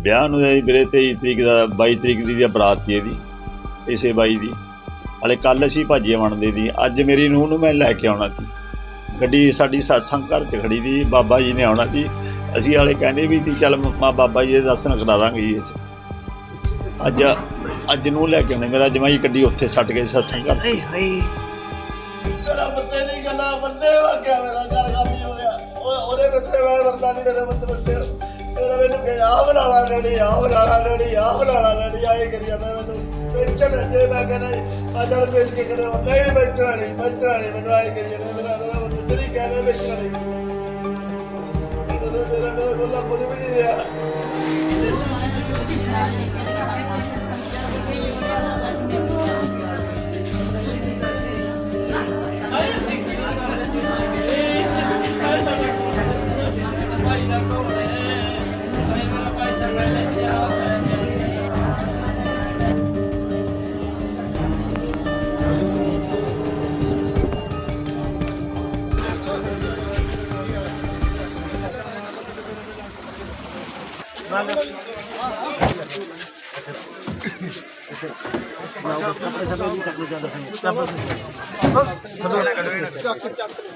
ਵਿਆਹ ਨੂੰ ਇਹ ਵੀਰੇ 23 ਤਰੀਕ ਦਾ 22 ਤਰੀਕ ਦੀ ਦੀ ਬਰਾਤ ਸੀ ਇਹਦੀ ਇਸੇ ਬਾਈ ਦੀ। ਹਲੇ ਕੱਲ ਅਸੀਂ ਭਾਜੀਆਂ ਬਣਦੇ ਦੀ। ਅੱਜ ਮੇਰੀ ਨੂੰਹ ਨੂੰ ਮੈਂ ਲੈ ਕੇ ਆਉਣਾ ਸੀ। ਗੱਡੀ ਸਾਡੀ satsang ਘਰ 'ਚ ਖੜੀ ਦੀ ਬਾਬਾ ਜੀ ਨੇ ਆਉਣਾ ਸੀ। ਅਸੀਂ ਹਾਲੇ ਕਹਿੰਦੇ ਵੀ ਸੀ ਚੱਲ ਮਾ ਬਾਬਾ ਜੀ ਦੇ ਦਰਸ਼ਨ ਕਰਾ ਦਾਂਗੇ ਜੀ ਇਸ ਅੱਜ ਅੱਜ ਨੂੰ ਲੈ ਕੇ ਆਉਣੇ ਮੇਰਾ ਜਮਾਈ ਗੱਡੀ ਉੱਥੇ ਛੱਡ ਕੇ satsang ਘਰ ਹਾਏ ਮੇਰਾ ਬੰਦੇ ਦੀ ਗੱਲਾਂ ਬੰਦੇ ਵਾਗਿਆ ਮੇਰਾ ਘਰ ਖਾਲੀ ਹੋ ਗਿਆ। ਉਹ- ਉਹਦੇ ਵਿੱਚ ਮੈਂ ਬੰਦਾ ਨਹੀਂ ਮੇਰੇ ਬੰਦੇ ਵਿੱਚ ਮੇਰਾ ਮੈਨੂੰ ਕਿਹਾ, ਆਹ ਬੁਲਾਣਾ ਲੈਣੀ ਆਹ ਬੁਲਾਣਾ ਲੈਣੀ ਆ ਬੁਲਾਣਾ ਰੈਡੀ ਆਏ ਕਰੀ ਜਾਂਦਾ ਮੈਨੂੰ ਵੇਚਣ ਜੇ ਮੈਂ ਕਹਿੰਦਾ ਆ ਚੱਲ ਵੇਚ ਕੇ ਕਰੇ ਨਹੀਂ ਵੇਚਣਾ ਨਹੀਂ ਵੇਚਣਾ ਨਹੀਂ ਮੈਨੂੰ ਆਏ ਕਰੀ ਜਾਂਦਾ ਮੇਰਾ ਮੇਰਾ ਬੰਦਾ ਤੇਰੀ ਕਹਿੰਦਾ ਵੇਚਣਾ ਨਹੀਂ ਮੇਰਾ ਮੇਰਾ ਮੇਰਾ ਕੋਲ ਕੁਝ ਵੀ ਨਹੀਂ ਰਿਹਾ।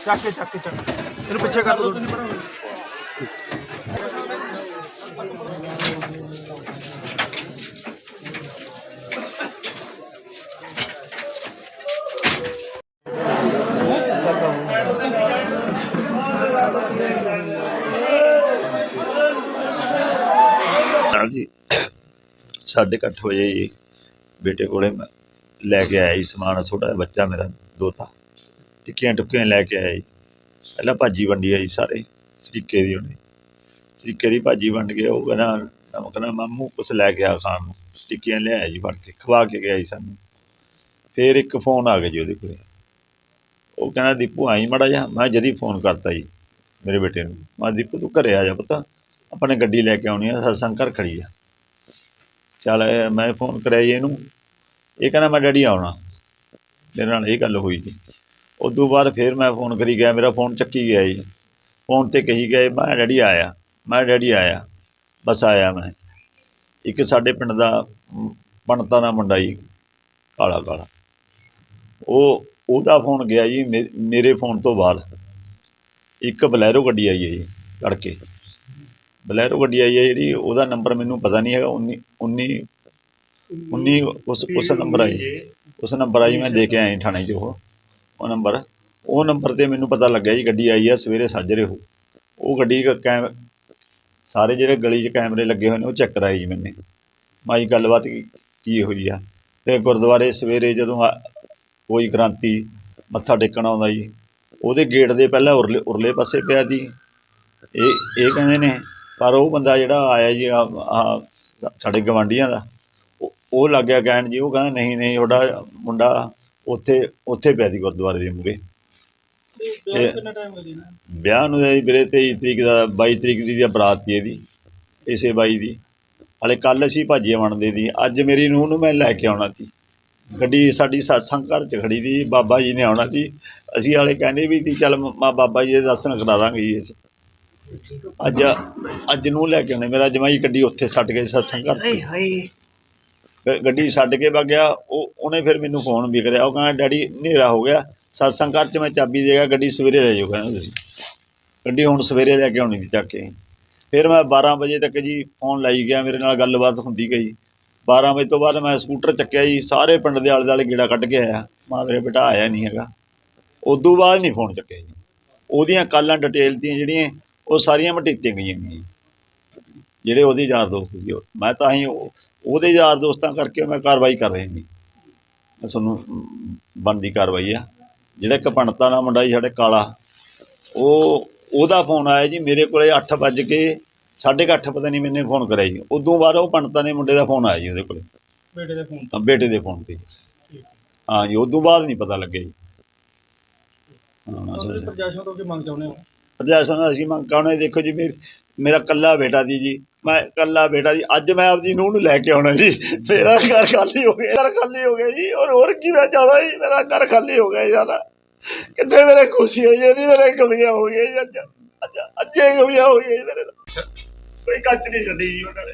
ਚੱਕ ਕੇ ਚੱਕ ਕੇ ਚੱਕ ਇਹਨੂੰ ਪਿੱਛੇ ਕਰ ਦੋ ਹਾਂਜੀ। ਸਾਢੇ ਕੁ ਵਜੇ ਬੇਟੇ ਕੋਲੇ ਮੈਂ ਲੈ ਕੇ ਆਇਆ ਜੀ ਸਮਾਨ, ਛੋਟਾ ਜਿਹਾ ਬੱਚਾ ਮੇਰਾ, ਦੋਤਾ। ਟਿੱਕੀਆਂ ਟੁੱਕੀਆਂ ਲੈ ਕੇ ਆਇਆ ਜੀ ਪਹਿਲਾਂ ਭਾਜੀ ਵੰਡੀ ਆ ਜੀ ਸਾਰੇ, ਸਰੀਕੇ ਦੀ ਉਹਨੇ। ਸਰੀਕੇ ਦੀ ਭਾਜੀ ਵੰਡ ਕੇ ਉਹ ਕਹਿੰਦਾ ਉਹ ਕਹਿੰਦਾ, ਮਾਮੂ, ਕੁਛ ਲੈ ਕੇ ਆ ਖਾਣ ਨੂੰ। ਟਿੱਕੀਆਂ ਲਿਆਇਆ ਜੀ ਫੜ ਕੇ, ਖਵਾ ਕੇ ਗਿਆ ਜੀ ਸਾਨੂੰ। ਫਿਰ ਇੱਕ ਫੋਨ ਆ ਗਿਆ ਜੀ ਉਹਦੇ ਕੋਲੇ। ਉਹ ਕਹਿੰਦਾ, ਦੀਪੂ, ਆਈ ਮੜਾ ਜਾ ਮੈਂ ਜਦੀ ਫੋਨ ਕਰਤਾ ਜੀ ਮੇਰੇ ਬੇਟੇ ਨੂੰ। ਮੈਂ ਦੀਪੂ, ਤੂੰ ਘਰੇ ਆ ਜਾ ਪੁੱਤ। ਆਪਣੇ ਗੱਡੀ ਲੈ ਕੇ ਆਉਣੀ ਆ ਸਤਸੰਗ ਘਰ ਖੜੀ ਆ। ਚੱਲ ਮੈਂ ਫੋਨ ਕਰਿਆ ਜੀ ਇਹਨੂੰ। ਇਹ ਕਹਿੰਦਾ ਮੈਂ ਡੈਡੀ ਆਉਣਾ। ਮੇਰੇ ਨਾਲ ਇਹ ਗੱਲ ਹੋਈ। ਜੀ ਉਦੋਂ ਬਾਅਦ ਫਿਰ ਮੈਂ ਫੋਨ ਕਰੀ ਗਿਆ। ਮੇਰਾ ਫੋਨ ਚੱਕੀ ਗਿਆ ਜੀ। ਫੋਨ ਤੇ ਕਹੀ ਗਏ ਮੈਂ ਡੈਡੀ ਆਇਆ। ਮੈਂ ਡੈਡੀ ਆਇਆ। ਬਸ ਆਇਆ ਮੈਂ। ਇੱਕ ਸਾਡੇ ਪਿੰਡ ਦਾ ਮ, ਬਣਤਾ ਦਾ ਮੁੰਡਾ ਜੀ ਕਾਲਾ ਕਾਲਾ। ਉਹ ਉਹਦਾ ਫੋਨ ਗਿਆ ਜੀ ਮੇ- ਮੇਰੇ ਫੋਨ ਤੋਂ ਬਾਅਦ। ਇੱਕ ਬਲੈਰੋ ਗੱਡੀ ਆਈ ਹੈ ਜੀ ਤੜਕੇ ਬਲੈਰੋ ਗੱਡੀ ਆਈ ਹੈ ਜਿਹੜੀ ਉਹਦਾ ਨੰਬਰ ਮੈਨੂੰ ਪਤਾ ਨਹੀਂ ਹੈਗਾ 19 19 19 ਉਸ ਉਸ ਨੰਬਰ ਆਈ। ਉਸ ਨੰਬਰ ਆਈ ਮੈਂ ਦੇ ਕੇ ਆਇਆ ਥਾਣੇ 'ਚ ਉਹ ਉਹ ਨੰਬਰ ਉਹ ਨੰਬਰ ਤੇ ਮੈਨੂੰ ਪਤਾ ਲੱਗਿਆ ਜੀ ਗੱਡੀ ਆਈ ਆ ਸਵੇਰੇ ਸਾਜਰੇ ਉਹ ਉਹ ਗੱਡੀ ਕੈਮ ਸਾਰੇ ਜਿਹੜੇ ਗਲੀ 'ਚ ਕੈਮਰੇ ਲੱਗੇ ਹੋਏ ਨੇ ਉਹ ਚੈੱਕ ਕਰਾਏ ਜੀ ਮੈਨੇ। ਮਾਈ ਗੱਲਬਾਤ ਕੀ ਕੀ ਹੋਈ ਆ? ਤੇ ਗੁਰਦੁਆਰੇ ਸਵੇਰੇ ਜਦੋਂ ਕੋਈ ਗ੍ਰਾਂਤੀ ਮੱਥਾ ਟੇਕਣ ਆਉਂਦਾ ਜੀ ਉਹਦੇ ਗੇਟ ਦੇ ਪਹਿਲਾਂ ਉਰਲੇ ਉਰਲੇ ਪਾਸੇ ਪਿਆ ਦੀ ਇਹ ਇਹ ਕਹਿੰਦੇ ਨੇ ਪਰ ਉਹ ਬੰਦਾ ਜਿਹੜਾ ਆਇਆ ਜੀ ਆ ਸਾਡੇ ਗਵਾਂਢੀਆਂ ਦਾ ਉਹ- ਉਹ ਲੱਗਿਆ ਕਹਿਣ ਜੀ ਉਹ ਕਹਿੰਦਾ ਨਹੀਂ ਨਹੀਂ ਤੁਹਾਡਾ ਮੁੰਡਾ ਉੱਥੇ ਉੱਥੇ ਪਿਆ ਦੀ ਗੁਰਦੁਆਰੇ ਦੇ ਮੂਹਰੇ। ਇਹ ਵਿਆਹ ਨੂੰ ਇਹ ਵੀਰੇ 23 ਤਰੀਕ ਦਾ 22 ਤਰੀਕ ਦੀ ਦੀ ਬਰਾਤ ਸੀ ਇਹਦੀ ਇਸੇ ਬਾਈ ਦੀ। ਹਲੇ ਕੱਲ ਅਸੀਂ ਭਾਜੀਆਂ ਬਣਦੇ ਦੀ ਅੱਜ ਮੇਰੀ ਨੂੰਹ ਨੂੰ ਮੈਂ ਲੈ ਕੇ ਆਉਣਾ ਸੀ। ਗੱਡੀ ਸਾਡੀ satsang ਘਰ 'ਚ ਖੜੀ ਦੀ ਬਾਬਾ ਜੀ ਨੇ ਆਉਣਾ ਸੀ। ਅਸੀਂ ਹਾਲੇ ਕਹਿੰਦੇ ਵੀ ਸੀ ਚੱਲ ਮਾ ਬਾਬਾ ਜੀ ਦੇ ਦਰਸ਼ਨ ਕਰਾ ਦਾਂਗੇ ਜੀ ਇਸ। ਅੱਜ ਅੱਜ ਨੂੰ ਲੈ ਕੇ ਆਉਣੇ। ਮੇਰਾ ਜਮਾਈ ਗੱਡੀ ਉੱਥੇ ਛੱਡ ਕੇ 'ਚ ਏ ਹਾਏ ਗ- ਗੱਡੀ ਛੱਡ ਕੇ ਵਗ ਗਿਆ। ਉਹ ਉਹਨੇ ਫਿਰ ਮੈਨੂੰ ਫੋਨ ਵੀ ਕਰਿਆ। ਉਹ ਕਹਿੰਦਾ ਡੈਡੀ ਹਨੇਰਾ ਹੋ ਗਿਆ। satsang ਘਰ 'ਚ ਮੈਂ ਚਾਬੀ ਦੇਗਾ ਗੱਡੀ ਸਵੇਰੇ ਲੈ ਜਾਓ ਕਹਿੰਦਾ ਤੁਸੀਂ। ਗੱਡੀ ਹੁਣ ਸਵੇਰੇ ਲੈ ਕੇ ਆਉਣੀ ਸੀ ਚੱਕ ਕੇ। ਫਿਰ ਮੈਂ 12 ਵਜੇ ਤੱਕ ਜੀ ਫੋਨ ਲਾਈ ਗਿਆ। ਮੇਰੇ ਨਾਲ ਗੱਲਬਾਤ ਹੁੰਦੀ ਗਈ। 12 ਵਜੇ ਤੋਂ ਬਾਅਦ ਮੈਂ ਸਕੂਟਰ ਚੱਕਿਆ ਜੀ। ਸਾਰੇ ਪਿੰਡ ਦੇ ਆਲੇ ਦੁਆਲੇ ਗੇੜਾ ਕੱਢ ਕੇ ਆਇਆ। ਮਾਂ ਮੇਰੇ ਬੇਟਾ ਆਇਆ ਨਹੀਂ ਹੈਗਾ। ਉਦੋਂ ਬਾਅਦ ਨਹੀਂ ਫੋਨ ਚੱਕਿਆ ਜੀ। ਉਹਦੀਆਂ ਕਾਲਾਂ ਡਿਟੇਲ ਦੀਆਂ ਜਿਹੜੀਆਂ ਉਹ ਸਾਰੀਆਂ ਮਟੀਤੀਆਂ ਗਈਆਂ ਨੇ ਜੀ। ਜਿਹੜੇ ਉਹਦੇ ਯਾਰ ਦੋਸਤ ਸੀ। ਮੈਂ ਤਾਂ ਹੀ ਉਹ- ਉਹਦੇ ਯਾਰ ਦੋਸਤਾਂ ਕਰਕੇ ਮੈਂ ਕਾਰਵਾਈ ਕਰ ਰਿਹਾ ਜੀ। ਮੈਂ ਤੁਹਾਨੂੰ ਬਣਦੀ ਕਾਰਵਾਈ ਆ। ਜਿਹੜਾ ਇੱਕ ਪੰਡਤਾਂ ਦਾ ਮੁੰਡਾ ਜੀ ਸਾਡੇ ਕਾਲਾ। ਉਹ ਉਹਦਾ ਫੋਨ ਆਇਆ ਜੀ ਮੇਰੇ ਕੋਲੇ 8 ਵੱਜ ਕੇ ਸਾਢੇ ਕੁ ਅੱਠ ਪਤਾ ਨਹੀਂ ਮੈਨੇ ਫੋਨ ਕਰਿਆ ਜੀ। ਉਦੋਂ ਬਾਅਦ ਉਹ ਪੰਡਤਾਂ ਦੇ ਮੁੰਡੇ ਦਾ ਫੋਨ ਆਇਆ ਜੀ ਉਹਦੇ ਕੋਲੇ। ਬੇਟੇ ਦੇ ਫੋਨ ਹਾਂ, ਬੇਟੇ ਦੇ ਫੋਨ ਤੇ। ਹਾਂ। ਜੀ ਉਦੋਂ ਬਾਅਦ ਨਹੀਂ ਪਤਾ ਲੱਗਿਆ ਜੀ। ਹਾਂ ਪ੍ਰਸ਼ਾਸਨ ਤੋਂ ਕੀ ਮੰਗ ਚਾਹੁੰਦੇ ਹੋ? ਪ੍ਰਸ਼ਾਸਨ ਅਸੀਂ ਮੰਗ ਕਰਨੇ ਦੇਖੋ ਜੀ ਮੇਰ ਮੇਰਾ ਕੱਲਾ ਬੇਟਾ ਦੀ ਜੀ। ਮੈਂ ਕੱਲਾ ਬੇਟਾ ਦੀ ਅੱਜ ਮੈਂ ਆਪਦੀ ਨੂੰਹ ਨੂੰ ਲੈ ਕੇ ਆਉਣਾ ਜੀ। ਮੇਰਾ ਘਰ ਖਾਲੀ ਹੋ ਗਿਆ, ਘਰ ਖਾਲੀ ਹੋ ਗਿਆ ਜੀ। ਔਰ ਹੋਰ ਕੀ ਮੈਂ ਜਾਣਾ ਜੀ? ਮੇਰਾ ਘਰ ਖਾਲੀ ਹੋ ਗਿਆ ਯਾਰ ਕਿੱਥੇ ਮੇਰੇ ਖੁਸ਼ੀ ਹੋਈ ਜੀ? ਮੇਰੇ ਗਲੀਆਂ ਹੋ ਗਈਆਂ ਜੀ। ਅੱਜ ਅੱਜ, ਅੱਜੇ ਗਲੀਆਂ ਹੋ ਗਈਆਂ ਜੀ ਮੇਰੇ ਕੋਈ ਕੱਚ ਨਹੀਂ ਛੱਡੀ ਜੀ ਉਹਨਾਂ ਨੇ।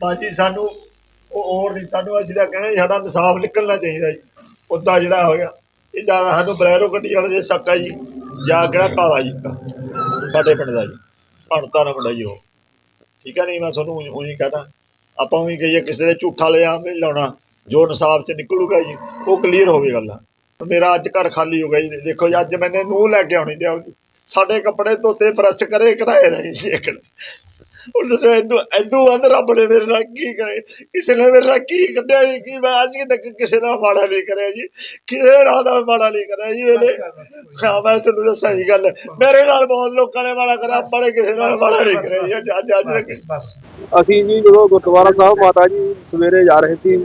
ਬਾਜੀ, ਸਾਨੂੰ ਉਹ ਹੋਰ ਨਹੀਂ, ਸਾਨੂੰ ਅਸੀਂ ਤਾਂ ਕਹਿੰਦੇ ਸਾਡਾ ਇਨਸਾਫ ਨਿਕਲਣਾ ਚਾਹੀਦਾ ਜੀ। ਉੱਦਾਂ ਜਿਹੜਾ ਹੋ ਗਿਆ। ਇਹ ਜ਼ਿਆਦਾ ਸਾਨੂੰ ਬਰੈਰੋ ਗੱਡੀ ਵਾਲੇ ਦੇ ਸੱਕਾ ਜੀ, ਜਾਂ ਕਿਹੜਾ ਕਾਲਾ ਜੀ? ਸਾਡੇ ਪਿੰਡ ਦਾ ਜੀ ਭਣਤਾ ਨਾ ਮੁੰਡਾ ਜੀ ਉਹ। ਠੀਕ ਹੈ ਨਹੀਂ? ਮੈਂ ਤੁਹਾਨੂੰ ਉਹੀ ਕਹਣਾ। ਆਪਾਂ ਵੀ ਕਹੀਏ, ਕਿਸੇ ਦੇ ਝੂਠਾ ਲਿਆ ਨਹੀਂ ਲਾਉਣਾ। ਜੋ ਇਨਸਾਫ ਚ ਨਿਕਲੂਗਾ ਜੀ, ਉਹ ਕਲੀਅਰ ਹੋਵੇ ਗੱਲਾਂ। ਮੇਰਾ ਅੱਜ ਘਰ ਖਾਲੀ ਹੋ ਗਿਆ ਜੀ। ਦੇਖੋ ਜੀ, ਅੱਜ ਮੈਨੇ ਨੂੰ ਲੈ ਕੇ ਆਉਣੀ ਤੇ ਸਾਡੇ ਕੱਪੜੇ ਧੋਤੇ, ਪ੍ਰੈਸ ਕਰੇ, ਕਰਾਏ ਨਹੀਂ ਜੀ ਇੱਕ। ਹੁਣ ਦੱਸੋ ਇਦੋਂ ਇਦੋਂ ਵੱਧ ਰੱਬ ਨੇ ਮੇਰੇ ਨਾਲ ਕੀ ਕਰੇ? ਕਿਸੇ ਨੇ ਮੇਰੇ ਨਾਲ ਕੀ ਕੱਢਿਆ ਜੀ? ਕੀ ਮੈਂ ਅੱਜ ਤੱਕ ਕਿਸੇ ਨਾਲ ਮਾੜਾ ਨਹੀਂ ਕਰਿਆ ਜੀ। ਕਿਸੇ ਨਾਲ ਦਾ ਮਾੜਾ ਨਹੀਂ ਕਰਿਆ ਜੀ ਮੈਨੇ ਹਾਂ ਮੈਂ ਤੁਹਾਨੂੰ ਦੱਸਾਂ ਜੀ ਗੱਲ। ਮੇਰੇ ਨਾਲ ਬਹੁਤ ਲੋਕਾਂ ਨੇ ਮਾੜਾ ਕਰਿਆ ਬੜੇ ਕਿਸੇ ਨਾਲ ਮਾੜਾ ਨਹੀਂ ਕਰਿਆ ਜੀ। ਅੱਜ ਅੱਜ ਅੱਜ। ਤੱਕ ਅਸੀਂ ਜੀ ਜਦੋਂ ਗੁਰਦੁਆਰਾ ਸਾਹਿਬ ਮਾਤਾ ਜੀ ਸਵੇਰੇ ਜਾ ਰਹੇ ਸੀ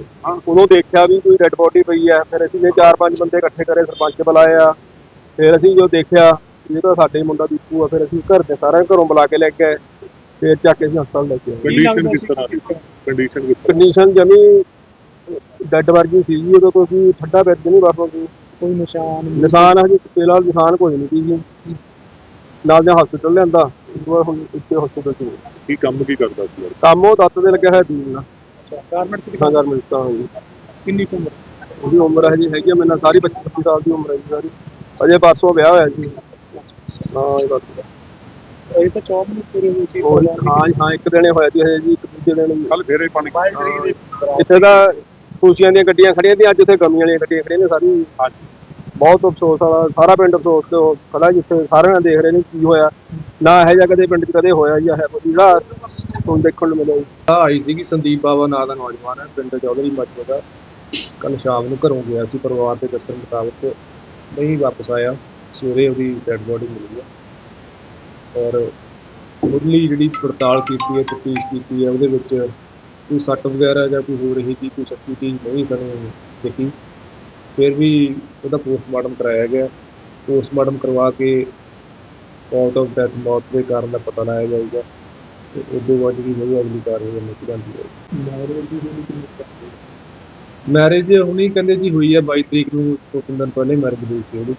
ਉਦੋਂ ਦੇਖਿਆ ਵੀ ਕੋਈ ਡੈੱਡ ਬੋਡੀ ਪਈ ਹੈ ਫਿਰ ਅਸੀਂ ਨੇ ਚਾਰ ਪੰਜ ਬੰਦੇ ਇਕੱਠੇ ਕਰੇ ਸਰਪੰਚ ਬੁਲਾਏ ਆ। ਫਿਰ ਅਸੀਂ ਜੋ ਦੇਖਿਆ ਤਾਂ ਸਾਡੇ ਹੀ ਮੁੰਡਾ ਦੀਪੂ ਆ ਫਿਰ ਅਸੀਂ ਘਰ ਦੇ ਸਾਰਿਆਂ ਘਰੋਂ ਬੁਲਾ ਕੇ ਲੈ ਕੇ ਆਏ। ਫਿਰ ਚੱਕ ਕੇ ਅਸੀਂ ਹਸਪਤਾਲ ਲੈ ਕੇ ਆਏ। ਕੰਡੀਸ਼ਨ ਕਿਸ ਤਰ੍ਹਾਂ ਦੀ ਕੰਡੀਸ਼ਨ ਕਿਸ ਤਰ੍ਹਾਂ? ਕੰਡੀਸ਼ਨ ਜਮੀ ਡੈੱਡ ਵਰਗੀ ਸੀ ਜੀ ਉਦੋਂ ਕੋਈ ਠੱਡਾ ਬੈਠ ਨਹੀਂ ਵਾਪਸ ਕੋਈ ਕੋਈ ਨਿਸ਼ਾਨ ਨਿਸ਼ਾਨ ਹਜੇ ਫਿਲਹਾਲ ਨਿਸ਼ਾਨ ਕੋਈ ਨਹੀਂ ਜੀ। ਨਾਲ ਦੇ ਹਸਪੀਟਲ ਲਿਆਂਦਾ ਬਾਅਦ ਹੁਣ ਇੱਥੇ ਹਸਪੀਟਲ ਚ। ਕੀ ਕੰਮ ਕੀ ਕਰਦਾ ਸੀ? ਯਾਰ ਕੰਮ ਉਹ ਦੱਤ ਦੇ ਲੱਗਿਆ ਹੋਇਆ ਦੀਨ ਨਾਲ ਗਾਰਮੈਂਟ ਚ ਤਾਂ ਕਿੰਨੀ ਉਮਰ? ਉਹਦੀ ਉਮਰ ਹੈ ਜੀ ਹੈਗੀ ਆ ਮੇਰੇ ਨਾਲ ਸਾਰੀ 25 25 ਸਾਲ ਦੀ ਉਮਰ ਹੈ ਜੀ ਸਾਰੀ। ਅਜੇ ਪਰਸੋਂ ਵਿਆਹ ਹੋਇਆ ਜੀ। ਹਾਂ ਇਹ ਬਸ। ਇਹ ਤਾਂ 4 ਮਿੰਟ ਪੂਰੇ ਹੋਏ ਸੀ ਉਹ ਹਾਂ ਜੀ, ਹਾਂ ਇੱਕ ਦਿਨੇ ਹੋਇਆ ਜੀ ਹਜੇ ਜੀ ਇੱਕ ਦੂਜੇ ਦਿਨ ਜੀ। ਕੱਲ ਫੇਰੇ ਪਾਣੀ ਇੱਥੇ ਤਾਂ ਖੁਸ਼ੀਆਂ ਦੀਆਂ ਗੱਡੀਆਂ ਖੜੀਆਂ ਤੇ ਅੱਜ ਇੱਥੇ ਗਮੀਆਂ ਵਾਲੀਆਂ ਗੱਡੀਆਂ ਖੜੀਆਂ ਨੇ ਸਾਰੀ ਬਹੁਤ ਅਫਸੋਸ ਵਾਲਾ ਸਾਰਾ ਪਿੰਡ ਅਫਸੋਸ ਤੇ ਖੜਾ ਜਿੱਥੇ ਸਾਰਿਆਂ ਦੇਖ ਰਹੇ ਨੇ ਕੀ ਹੋਇਆ। ਨਾ ਇਹੋ ਜਿਹਾ ਕਦੇ ਪਿੰਡ 'ਚ ਕਦੇ ਹੋਇਆ ਜੀ ਇਹ ਕੁਝ ਜਿਹੜਾ ਹੁਣ ਦੇਖਣ ਨੂੰ ਮਿਲਿਆ ਜੀ। ਆ ਆਈ ਸੀਗੀ ਸੰਦੀਪ ਬਾਵਾ ਨਾਂ ਦਾ ਨੌਜਵਾਨ ਹੈ ਪਿੰਡ ਚੌਧਰੀ ਮੱਜੋ ਦਾ। ਕੱਲ ਸ਼ਾਮ ਨੂੰ ਘਰੋਂ ਗਿਆ ਸੀ ਪਰਿਵਾਰ ਦੇ ਦੱਸਣ ਮੁਤਾਬਕ ਨਹੀਂ ਵਾਪਸ ਆਇਆ ਸਵੇਰੇ ਉਹਦੀ ਡੈੱਡ ਬੋਡੀ ਮਿਲੀ ਹੈ। ਔਰ ਮੁੱਢਲੀ ਜਿਹੜੀ ਪੜਤਾਲ ਕੀਤੀ ਹੈ, ਤਫਤੀਸ਼ ਕੀਤੀ ਹੈ, ਉਹਦੇ ਵਿੱਚ ਕੋਈ ਸੱਟ ਵਗੈਰਾ ਜਾਂ ਕੋਈ ਹੋਰ ਇਹੀ ਜਿਹੀ ਕੋਈ ਸ਼ੱਕੀ ਚੀਜ਼ ਨਹੀਂ ਸਾਨੂੰ ਦੇਖੀ। ਫਿਰ ਵੀ ਉਹਦਾ ਪੋਸਟਮਾਰਟਮ ਕਰਾਇਆ ਗਿਆ। ਪੋਸਟਮਾਰਟਮ ਕਰਵਾ ਕੇ ਕਾਜ਼ ਆਫ ਡੈਥ ਮੌਤ ਦੇ ਕਾਰਨ ਦਾ ਪਤਾ ਲਾਇਆ ਜਾਊਗਾ ਤੇ ਉਦੋਂ ਬਾਅਦ ਜਿਹੜੀ ਹੋਈ ਅਗਲੀ ਕਾਰਵਾਈ ਅਮਲ ਚ ਹੈ ਮੈਰਿਜ ਹੁਣੀ ਕਹਿੰਦੇ ਜੀ ਹੋਈ ਹੈ 22 ਤਰੀਕ ਨੂੰ ਦੋ ਤਿੰਨ ਦਿਨ ਪਹਿਲੇ ਮੈਰਿਜ ਹੋਈ ਸੀ ਉਹਦੀ।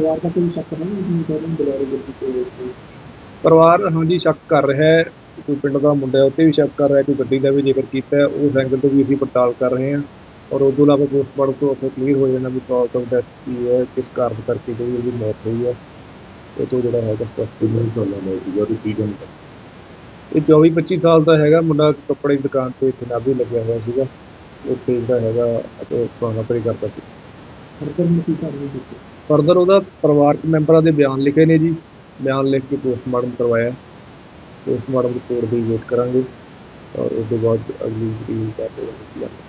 ਪਰਿਵਾਰ ਦਾ ਕੋਈ ਸ਼ੱਕ ਨਹੀਂ ਜਿੰਨੀ ਪਹਿਲਾਂ ਬੁਲਾਰੇ ਗੱਡੀ ਤੇ ਪਰਿਵਾਰ ਹਾਂਜੀ ਸ਼ੱਕ ਕਰ ਰਿਹਾ ਹੈ। ਕੋਈ ਪਿੰਡ ਦਾ ਮੁੰਡਾ ਹੈ, ਉਹ 'ਤੇ ਵੀ ਸ਼ੱਕ ਕਰ ਰਿਹਾ ਹੈ, ਕੋਈ ਗੱਡੀ ਦਾ ਵੀ ਜ਼ਿਕਰ ਕੀਤਾ ਹੈ, ਉਸ ਐਂਗਲ ਤੋਂ ਵੀ ਅਸੀਂ ਪੜਤਾਲ ਕਰ ਰਹੇ ਹਾਂ ਔਰ ਉਦੋਂ ਇਲਾਵਾ ਪੋਸਟਮਾਰਟਮ ਤੋਂ ਉੱਥੇ ਕਲੀਅਰ ਹੋ ਜਾਣਾ ਵੀ ਕਾਜ਼ ਆਫ ਡੈਥ ਕੀ ਹੈ ਕਿਸ ਕਾਰਨ ਕਰਕੇ ਜਿਹੜੀ ਉਹਦੀ ਮੌਤ ਹੋਈ ਹੈ। ਉਹ ਤੋਂ ਜਿਹੜਾ ਹੈਗਾ ਸਪਸ਼ਟ ਨਹੀਂ ਚੱਲਣਾ ਸੀਗਾ ਤੇ ਕੀ ਕੰਮ ਇਹ 24 25 ਸਾਲ ਦਾ ਹੈਗਾ। ਮੁੰਡਾ ਕੱਪੜੇ ਦੀ ਦੁਕਾਨ ਤੇ ਇੱਥੇ ਨਾਭੇ ਲੱਗਿਆ ਹੋਇਆ ਸੀਗਾ। ਉੱਥੇ ਜਿਹੜਾ ਹੈਗਾ ਅਤੇ ਨੌਕਰੀ ਕਰਦਾ ਸੀ। ਸਰਕਾਰ ਨੂੰ ਕੀ ਕਰਨੀ ਦਿੱਤੀ ਫਰਦਰ ਉਹਦਾ ਪਰਿਵਾਰਕ ਮੈਂਬਰਾਂ ਦੇ ਬਿਆਨ ਲਿਖੇ ਨੇ ਜੀ। ਬਿਆਨ ਲਿਖ ਕੇ ਪੋਸਟਮਾਰਟਮ ਕਰਵਾਇਆ। ਪੋਸਟਮਾਰਟਮ ਰਿਪੋਰਟ ਦੀ ਵੇਟ ਕਰਾਂਗੇ ਔਰ ਉਸ ਤੋਂ ਬਾਅਦ ਅਗਲੀ ਜਿਹੜੀ ਕਾਰਵਾਈ ਹੋਵੇਗੀ